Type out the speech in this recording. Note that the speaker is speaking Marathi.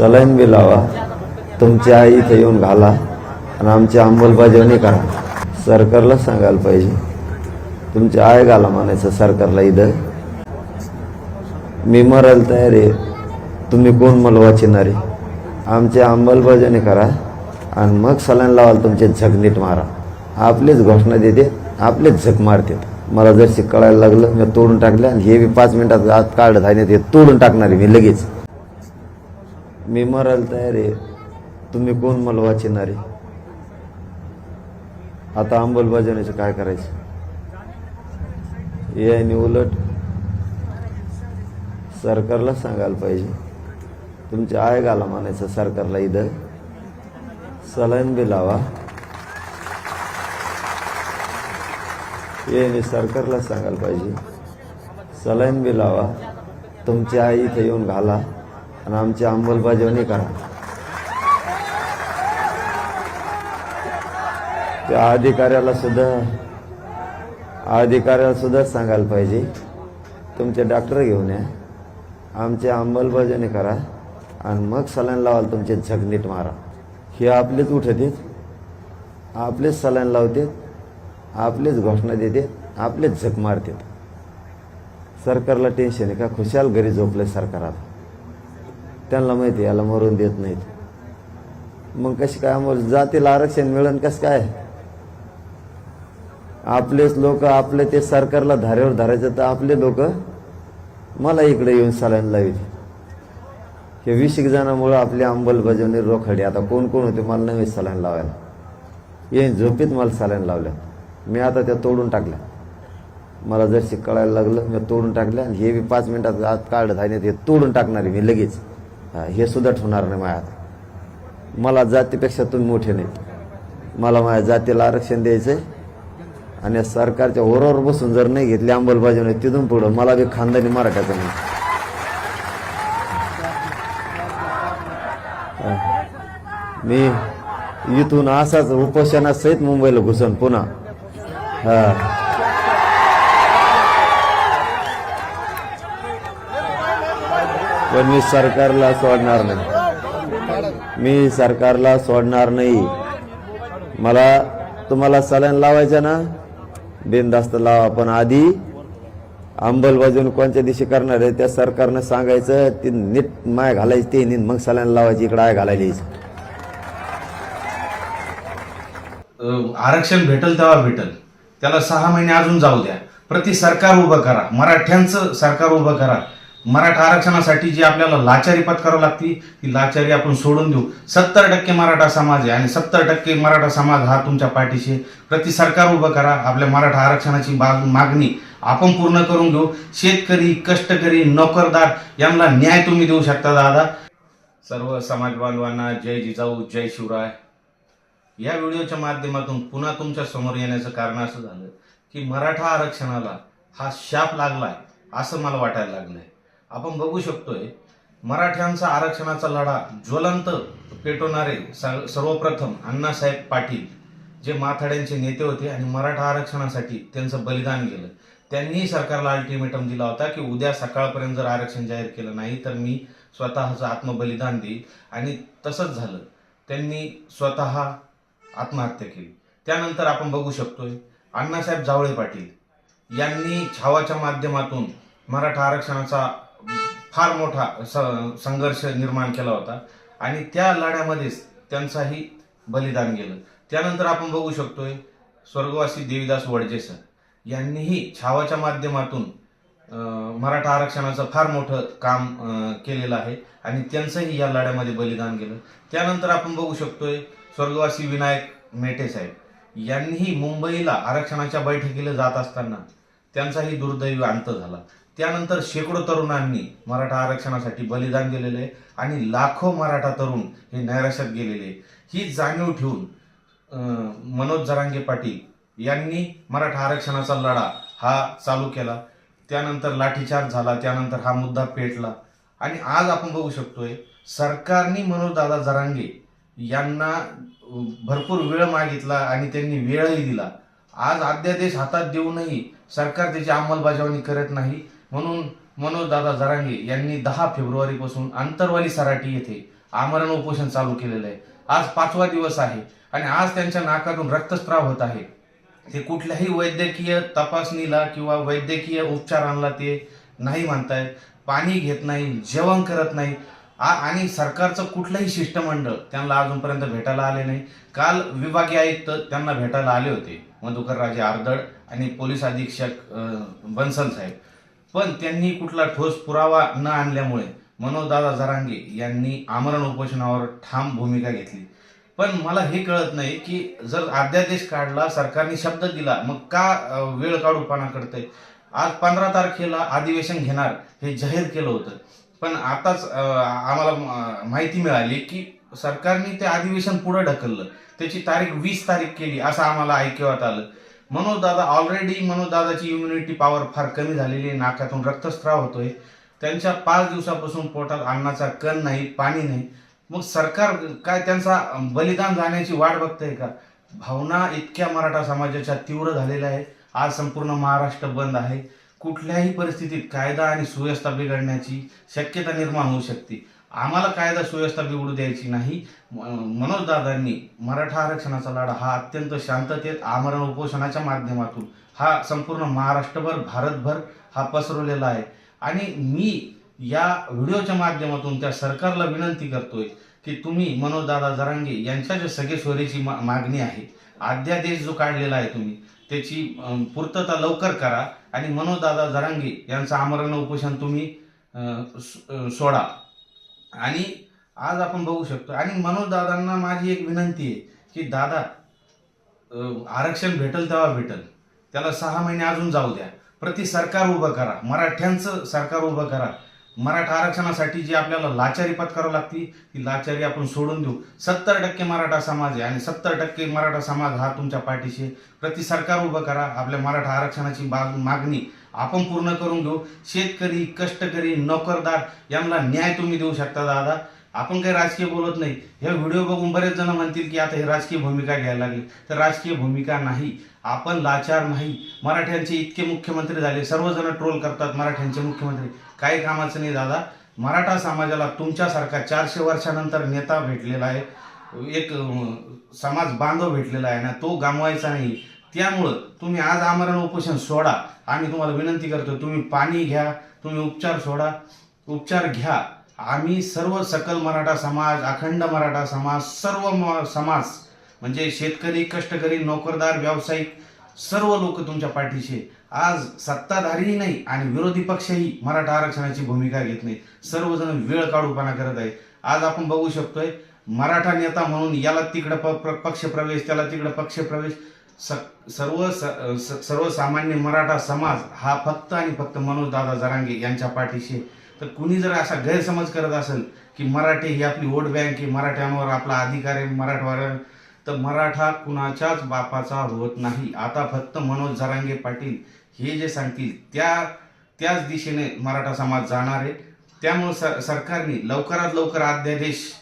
सलाईन बी लावा. तुमची आई इथे येऊन घाला आणि आमची अंमलबजावणी करा. सरकारला सांगायला पाहिजे. तुमची आय घाला म्हणायचं सरकारला इथं. मी मरायला तयार आहे. तुम्ही कोण मला वाचणारे आमची अंमलबजावणी करा आणि मग सलाईन लावाल तुमचे झक नीट मारा. आपलीच घोषणा देते आपलेच झक मारते. मला जर शिकळायला लागलं मी तोडून टाकलं आणि हे बी पाच मिनिटात आत काढत आहे ते तोडून टाकणार आहे मी लगेच. मी मरायला तयार आहे. तुम्ही कोण मला वाचिणारे आता अंमलबजावणीचं काय करायचं? याने उलट सरकारला सांगायला पाहिजे. तुमची आय घाला म्हणायचं सरकारला इथं. सलाईन बी लावा. याने सरकारला सांगायला पाहिजे. सलाईन बी लावा. तुमची आई इथं येऊन घाला. आणि आमची अंमलबजावणी करा त्या अधिकाऱ्याला सुद्धा अधिकाऱ्याला सुद्धा सांगायला पाहिजे तुमचे डॉक्टर घेऊन या. आमची अंमलबजावणी करा. आणि मग सलाईन लावाल तुमचे झक नीट मारा. हे आपलेच उठतेत आपलेच सलाईन लावतात. आपलेच घोषणा देतात. आपलेच झक मारतात. सरकारला टेन्शन आहे का? खुशाल घरी झोपले सरकार आता त्यांना माहिती आहे, याला मरून देत नाहीत. मग कशी काय मग जातीला आरक्षण मिळेल कसं काय? आपलेच लोक आपले ते सरकारला धारेवर धारायचं तर आपले लोक मला इकडे येऊन सलाईन लावित हे वीस एक जणांमुळं आपली अंमलबजावणी रोखडी. आता कोण कोण होते मला नवीन सलाईन लावायला. येईन झोपीत मला सलाईन लावल्या. मी आता त्या तोडून टाकल्या. मला जर शिकळायला लागलं मी तोडून टाकल्या आणि हे बी पाच मिनिटात आत काढत आहे ते तोडून टाकणार आहे मी लगेच. हे सुद्धा ठेवणार नाही माझ्या मला जातीपेक्षा तुम्ही मोठे नाही मला माझ्या जातीला आरक्षण द्यायचंय. आणि सरकारच्या ओरावर बसून जर नाही घेतली अंमलबजावणी तिथून पुढं मला बी खानदानी मराठ्याचं नाही मी इथून असाच उपोषणासहित मुंबईला घुसन पुन्हा. हा. पण मी सरकारला सोडणार नाही. मी सरकारला सोडणार नाही. मला तुम्हाला सलाईन लावायचं ना? बिनधास्त लावा पण आधी अंमलबजावणी कोणत्या दिवशी करणार आहे त्या सरकारनं सांगायचं ती नीट माय घालायची ते नीट मग सलाईन लावायची इकडे आय घालायची. आरक्षण भेटल तेव्हा भेटल. त्याला सहा महिने अजून जाऊ द्या. प्रति सरकार उभं करा. मराठ्यांचं सरकार उभं करा. मराठा आरक्षणासाठी जी आपल्याला लाचारी पत्करावं लागती ती लाचारी आपण सोडून देऊ. सत्तर टक्के मराठा समाज आहे आणि सत्तर टक्के मराठा समाज हा तुमच्या पाठीशी आहे. प्रति सरकार उभं करा. आपल्या मराठा आरक्षणाची बाग- मागणी आपण पूर्ण करून घेऊ. शेतकरी कष्टकरी नोकरदार यांना न्याय तुम्ही देऊ शकता दादा. सर्व समाज बांधवांना जय जिजाऊ जय शिवराय. या व्हिडिओच्या माध्यमातून पुन्हा तुमच्यासमोर येण्याचं कारण असं झालं की मराठा आरक्षणाला हा शाप लागलाय असं मला वाटायला लागलंय. आपण बघू शकतोय मराठ्यांचा आरक्षणाचा लढा ज्वलंत पेटवणारे स- सर्वप्रथम अण्णासाहेब पाटील जे माथाड्यांचे नेते होते आणि मराठा आरक्षणासाठी त्यांचं बलिदान गेलं. त्यांनी सरकारला अल्टिमेटम दिला होता की उद्या सकाळपर्यंत जर आरक्षण जाहीर केलं नाही तर मी स्वतःचं आत्मबलिदान देईल आणि तसंच झालं. त्यांनी स्वतः आत्महत्या केली. त्यानंतर आपण बघू शकतोय अण्णासाहेब जावळे पाटील यांनी छावाच्या माध्यमातून मराठा आरक्षणाचा फार मोठा स- संघर्ष निर्माण केला होता. आणि त्या लढ्यामध्येच त्यांचाही बलिदान गेलं. त्यानंतर आपण बघू शकतोय स्वर्गवासी देवीदास वडजे सर यांनीही छावाच्या माध्यमातून मराठा आरक्षणाचं फार मोठं काम केलेलं आहे. आणि त्यांचंही या लढ्यामध्ये बलिदान गेलं. त्यानंतर आपण बघू शकतोय स्वर्गवासी विनायक मेटे साहेब यांनीही मुंबईला आरक्षणाच्या बैठकीला जात असताना त्यांचाही दुर्दैवी अंत झाला. त्यानंतर शेकडो तरुणांनी मराठा आरक्षणासाठी बलिदान दिलेले आहे आणि लाखो मराठा तरुण हे नैराश्यात गेलेले. आहे. ही जाणीव ठेवून मनोज जरांगे पाटील यांनी मराठा आरक्षणाचा लढा हा चालू केला. त्यानंतर लाठीचार्ज झाला त्यानंतर हा मुद्दा पेटला. आणि आज आपण बघू शकतोय सरकारने मनोज दादा जरांगे यांना भरपूर वेळ मागितला आणि त्यांनी वेळही दिला. आज अध्यादेश हातात देऊनही सरकार त्याची अंमलबजावणी करत नाही. म्हणून मनोज दादा जरांगे यांनी दहा फेब्रुवारीपासून आंतरवाली सराटी येथे आमरण उपोषण चालू केलेलं आहे. आज पाचवा दिवस आहे आणि आज त्यांच्या नाकातून रक्तस्त्राव होत आहे. ते कुठल्याही वैद्यकीय तपासणीला किंवा वैद्यकीय उपचारांना ते नाही म्हणतायत पाणी घेत नाही जेवण करत नाही. आ- आणि सरकारचं कुठलंही शिष्टमंडळ त्यांना अजूनपर्यंत भेटायला आले नाही. काल विभागीय आयुक्त त्यांना भेटायला आले होते. मधुकर राजे आर्दड आणि पोलीस अधीक्षक बन्सल साहेब पण त्यांनी कुठला ठोस पुरावा न आणल्यामुळे मनोजदादा जरांगे यांनी आमरण उपोषणावर ठाम भूमिका घेतली. पण मला हे कळत नाही की जर अध्यादेश काढला सरकारने शब्द दिला मग का वेळ वेळ काढूपणा करते आज पंधरा तारखेला अधिवेशन घेणार हे जाहीर केलं होतं. पण आताच आम्हाला माहिती मिळाली की सरकारने ते अधिवेशन पुढं ढकललं. त्याची तारीख वीस तारीख केली असं आम्हाला ऐकवत आलं. मनोजदादा ऑलरेडी मनोजदादाची इम्युनिटी पॉवर फार कमी झालेली आहे. नाकातून रक्तस्राव होतोय. त्यांच्या पाच दिवसापासून पोटात अन्नाचा कण नाही पाणी नाही. मग सरकार काय त्यांचा बलिदान जाण्याची वाट बघतंय का? भावना इतक्या मराठा समाजाच्या तीव्र झालेल्या आहे आज संपूर्ण महाराष्ट्र बंद आहे. कुठल्याही परिस्थितीत कायदा आणि सुव्यवस्था बिघडण्याची शक्यता निर्माण होऊ शकते. आम्हाला कायदा सुव्यवस्था बिघडू द्यायची नाही. मनोज दादांनी मराठा आरक्षणाचा लढा हा अत्यंत शांततेत आमरण उपोषणाच्या माध्यमातून हा संपूर्ण महाराष्ट्रभर भारतभर हा पसरवलेला आहे. आणि मी या व्हिडिओच्या माध्यमातून त्या सरकारला विनंती करतोय की तुम्ही मनोजदादा जरांगे यांच्या जे सगळे सोयरीची मा- मागणी आहे अध्यादेश जो काढलेला आहे तुम्ही त्याची पूर्तता लवकर करा आणि मनोजदादा जरांगे यांचं आमरण उपोषण तुम्ही सोडा. आणि आज आपण बघू शकतो. आणि मनोजदादांना माझी एक विनंती आहे की दादा आरक्षण भेटल तेव्हा भेटल. त्याला सहा महिने अजून जाऊ द्या. प्रति सरकार उभं करा. मराठ्यांचं सरकार उभं करा. मराठा आरक्षणासाठी जी आपल्याला लाचारी पत्करावी लागती ती लाचारी आपण सोडून देऊ. सत्तर टक्के मराठा समाज आहे आणि सत्तर टक्के मराठा समाज हा तुमच्या पाठीशी आहे. प्रति सरकार उभं करा. आपल्या मराठा आरक्षणाची बाग- मागणी आपण पूर्ण करून घेऊ. शेतकरी कष्टकरी नोकरदार यांना न्याय तुम्ही देऊ शकता दादा. आपण काही राजकीय बोलत नाही. हे व्हिडिओ बघून बरेच जण म्हणतील की आता हे राजकीय भूमिका घ्यायला लागली. तर राजकीय भूमिका नाही. आपण लाचार नाही. मराठ्यांचे इतके मुख्यमंत्री झाले. सर्वजण ट्रोल करतात मराठ्यांचे मुख्यमंत्री. काही कामाचं नाही दादा. मराठा समाजाला तुमच्यासारखा चारशे वर्षानंतर नेता भेटलेला आहे. एक समाज बांधव भेटलेला आहे ना तो गमवायचा नाही. त्यामुळं तुम्ही आज आमरण उपोषण सोडा. आम्ही तुम्हाला विनंती करतो तुम्ही पाणी घ्या तुम्ही उपचार सोडा. उपचार घ्या. आम्ही सर्व सकल मराठा समाज अखंड मराठा समाज सर्व म- समाज म्हणजे शेतकरी कष्टकरी नोकरदार व्यावसायिक सर्व लोक तुमच्या पाठीशी आज सत्ताधारीही नाही आणि विरोधी पक्षही मराठा आरक्षणाची भूमिका घेत नाही. सर्वजण वेळ काढूपणा करत आहे. आज आपण बघू शकतोय मराठा नेता म्हणून याला तिकडं प- प्र- पक्षप्रवेश त्याला तिकडं पक्षप्रवेश स- सर्व स- स- सर्वसामान्य मराठा समाज हा फक्त आणि फक्त मनोजदादा जरांगे यांच्या पाठीशी तर कुणी जर असा गैरसमज करत असेल की मराठी ही आपली वोट बँक आहे मराठ्यांवर आपला अधिकार आहे मराठवाड्या तर मराठा कुणाच्याच बापाचा होत नाही. आता फक्त मनोज जरांगे पाटील हे जे सांगतील त्या त्याच दिशेने मराठा समाज जाणार आहे. त्यामुळे सर सरकारने लवकरात लवकर अध्यादेश